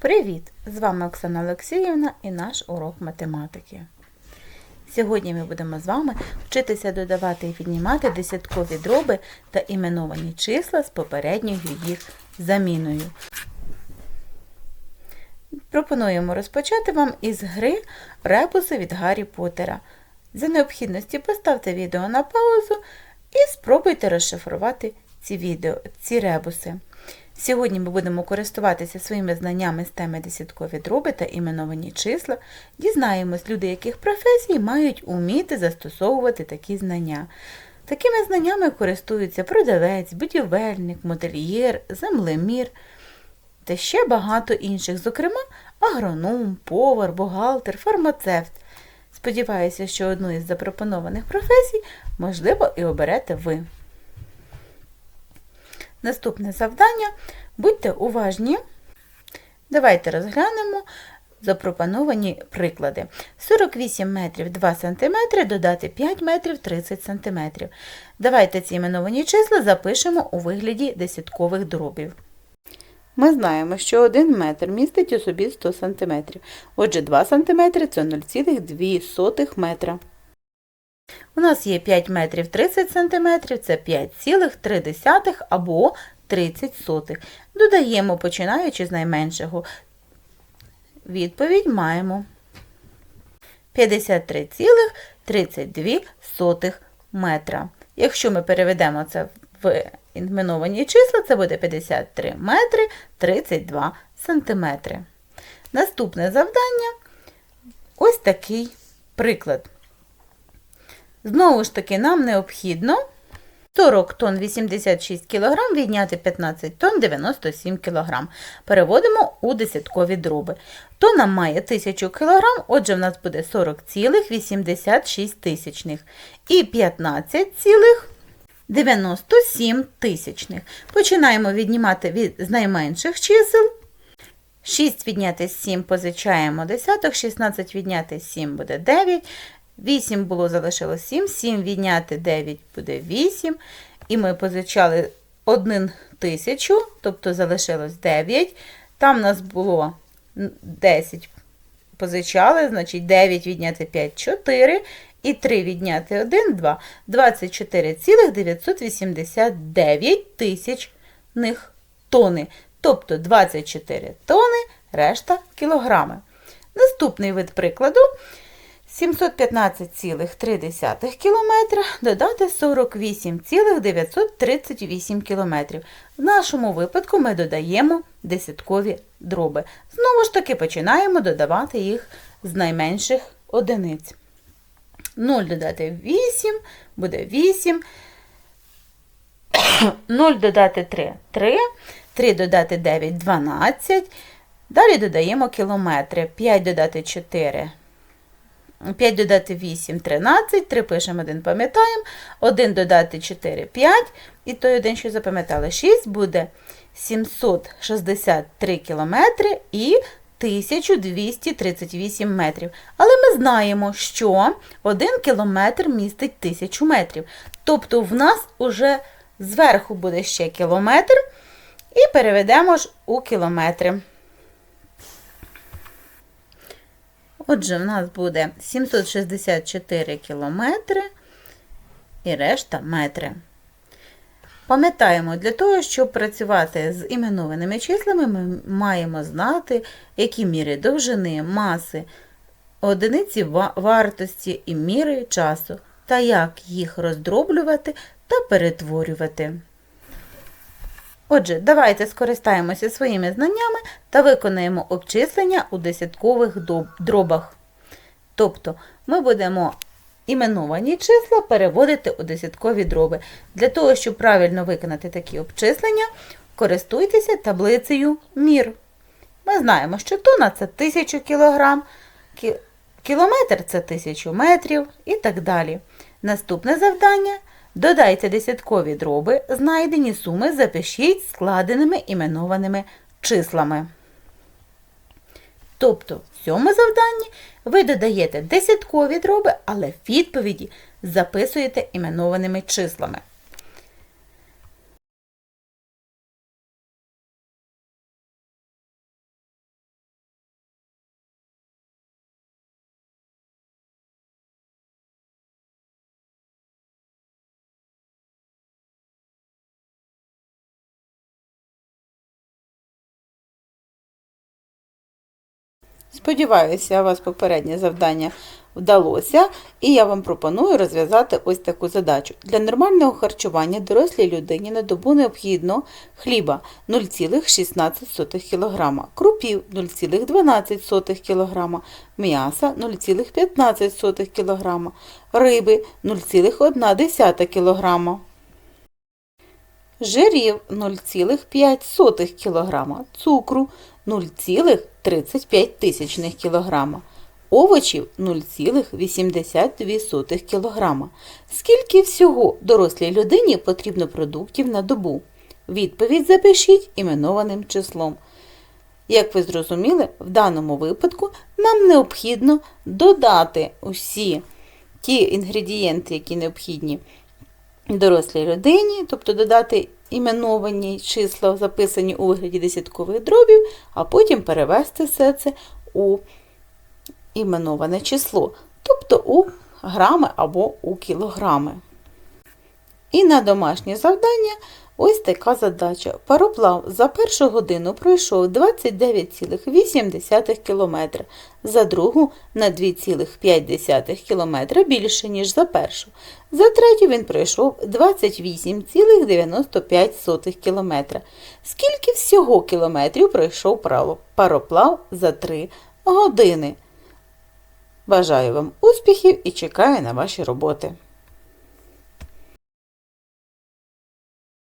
Привіт! З вами Оксана Олексіївна і наш урок математики. Сьогодні ми будемо з вами вчитися додавати і віднімати десяткові дроби та іменовані числа з попередньою їх заміною. Пропонуємо розпочати вам із гри Ребуси від Гаррі Поттера. За необхідності поставте відео на паузу і спробуйте розшифрувати ці відео, ці ребуси. Сьогодні ми будемо користуватися своїми знаннями з теми десяткові дроби та іменовані числа. Дізнаємось, люди яких професій мають уміти застосовувати такі знання. Такими знаннями користуються продавець, будівельник, модельєр, землемір та ще багато інших, зокрема агроном, повар, бухгалтер, фармацевт. Сподіваюся, що одну із запропонованих професій, можливо, і оберете ви. Наступне завдання. Будьте уважні. Давайте розглянемо запропоновані приклади. 48 метрів 2 см додати 5 метрів 30 см. Давайте ці іменовані числа запишемо у вигляді десяткових дробів. Ми знаємо, що 1 метр містить у собі 100 см. Отже, 2 см це 0,2 метра. У нас є 5 метрів 30 см, це 5,3 або 30 сотих. Додаємо, починаючи з найменшого. Відповідь маємо 53,32 метра. Якщо ми переведемо це в іменовані числа, це буде 53 метри 32 сантиметри. Наступне завдання ось такий приклад. Знову ж таки, нам необхідно 40 тонн 86 кг відняти 15 тонн 97 кг. Переводимо у десяткові дроби. Тонна має 1000 кг, отже, в нас буде 40,86 тисячних. І 15,97 тисячних. Починаємо віднімати від з найменших чисел. 6 відняти 7 позичаємо десяток, 16 відняти 7 буде 9. 8 було залишилось 7, 7 відняти 9 буде 8. І ми позичали 1 тисячу, тобто залишилось 9. Там у нас було 10 позичали, значить 9 відняти 5 4. І 3 відняти 1 2. 24,989 тисячних тони. Тобто 24 тони, решта кілограми. Наступний вид прикладу. 715,3 км додати 48,938 км. В нашому випадку ми додаємо десяткові дроби. Знову ж таки, починаємо додавати їх з найменших одиниць. 0 додати 8 буде 8. 0 додати 3 3. 3 додати 9 12. Далі додаємо кілометри. 5 додати 4 5 додати 8 13, 3 пишемо 1, пам'ятаємо, 1 додати 4 5, і той один, що запам'ятали, 6 буде 763 кілометри і 1238 метрів. Але ми знаємо, що 1 кілометр містить 1000 метрів. Тобто в нас уже зверху буде ще кілометр, і переведемо ж у кілометри. Отже, в нас буде 764 кілометри і решта метри. Пам'ятаємо, для того, щоб працювати з іменованими числами, ми маємо знати, які міри довжини, маси, одиниці вартості і міри часу, та як їх роздроблювати та перетворювати. Отже, давайте скористаємося своїми знаннями та виконаємо обчислення у десяткових дробах. Тобто ми будемо іменовані числа переводити у десяткові дроби. Для того, щоб правильно виконати такі обчислення, користуйтеся таблицею мір. Ми знаємо, що тонна це 1000 кг, кілометр це 1000 метрів і так далі. Наступне завдання Додайте десяткові дроби, знайдені суми запишіть складеними іменованими числами. Тобто, в цьому завданні ви додаєте десяткові дроби, але в відповіді записуєте іменованими числами. Сподіваюся, у вас попереднє завдання вдалося, і я вам пропоную розв'язати ось таку задачу. Для нормального харчування дорослій людині на добу необхідно хліба 0,16 кг, крупів 0,12 кг, м'яса 0,15 кг, риби 0,1 кг жирів 0,5 кг, цукру 0,35 тисячних кг, овочів 0,82 кг. Скільки всього дорослій людині потрібно продуктів на добу? Відповідь запишіть іменованим числом. Як ви зрозуміли, в даному випадку нам необхідно додати усі ті інгредієнти, які необхідні дорослій людині, тобто додати іменовані числа, записані у вигляді десяткових дробів, а потім перевести все це у іменоване число, тобто у грами або у кілограми. І на домашнє завдання ось така задача. Пароплав за першу годину пройшов 29,8 км, за другу на 2,5 км більше, ніж за першу. За третю він пройшов 28,95 км. Скільки всього кілометрів пройшов пароплав за 3 години? Бажаю вам успіхів і чекаю на ваші роботи.